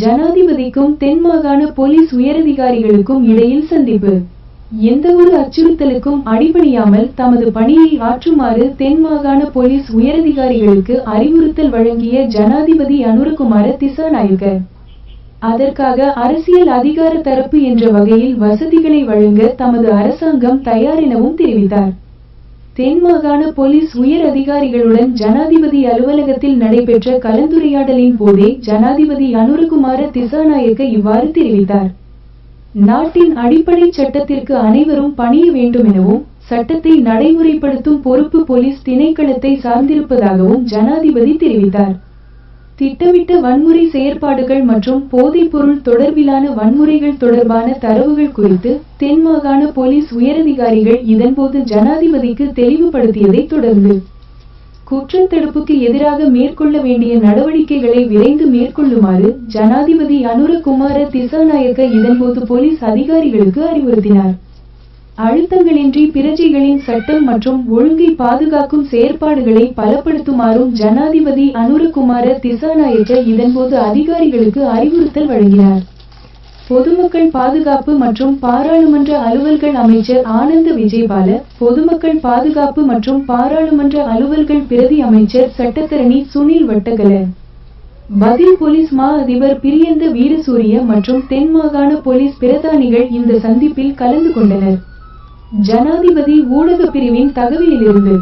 ஜனாதிபதிக்கும் தென் மாகாண போலீஸ் உயரதிகாரிகளுக்கும் இடையில் சந்திப்பு. எந்தவொரு அச்சுறுத்தலுக்கும் அடிபணியாமல் தமது பணியை ஆற்றுமாறு தென் மாகாண போலீஸ் உயரதிகாரிகளுக்கு அறிவுறுத்தல் வழங்கிய ஜனாதிபதி அனுரகுமார திசாநாயக்க அதற்காக அரசியல் அதிகார தரப்பு என்ற வகையில் வசதிகளை வழங்க தமது அரசாங்கம் தயார் எனவும் தெரிவித்தார். தென்மாகாண போலீஸ் உயர் அதிகாரிகளுடன் ஜனாதிபதி அலுவலகத்தில் நடைபெற்ற கலந்துரையாடலின் போதே ஜனாதிபதி அனுரகுமார திசாநாயக்க இவ்வாறு தெரிவித்தார். நாட்டின் அடிப்படை சட்டத்திற்கு அனைவரும் பணிய வேண்டும் எனவும் சட்டத்தை நடைமுறைப்படுத்தும் பொறுப்பு போலீஸ் திணைக்களத்தை சார்ந்திருப்பதாகவும் ஜனாதிபதி தெரிவித்தார். திட்டமிட்ட வன்முறை செயற்பாடுகள் மற்றும் போதைப்பொருள் தொடர்பிலான வன்முறைகள் தொடர்பான தரவுகள் குறித்து தென் மாகாண போலீஸ் உயரதிகாரிகள் இதன்போது ஜனாதிபதிக்கு தெளிவுபடுத்தியதைத் தொடர்ந்து குற்றத்தடுப்புக்கு எதிராக மேற்கொள்ள வேண்டிய நடவடிக்கைகளை விரைந்து மேற்கொள்ளுமாறு ஜனாதிபதி அனுரகுமார திசாநாயக்க இதன்போது போலீஸ் அதிகாரிகளுக்கு அறிவுறுத்தினார். அழுத்தங்களின்றி பிரஜைகளின் சட்டம் மற்றும் ஒழுங்கை பாதுகாக்கும் செயற்பாடுகளை பலப்படுத்துமாறும் ஜனாதிபதி அனுரகுமார திசாநாயக்க இதன்போது அதிகாரிகளுக்கு அறிவுறுத்தல் வழங்கினார். பொதுமக்கள் பாதுகாப்பு மற்றும் பாராளுமன்ற அலுவல்கள் அமைச்சர் ஆனந்த விஜயபால பொதுமக்கள் பாதுகாப்பு மற்றும் பாராளுமன்ற அலுவல்கள் பிரதி அமைச்சர் சட்டத்தரணி சுனில் வட்டகல பதில் போலீஸ் மா அதிபர் பிரியந்த வீரசூரிய மற்றும் தென் மாகாண போலீஸ் பிரதானிகள் இந்த சந்திப்பில் கலந்து கொண்டனர். ஜனாதிபதி ஊடகப் பிரிவின் தகவலிலிருந்து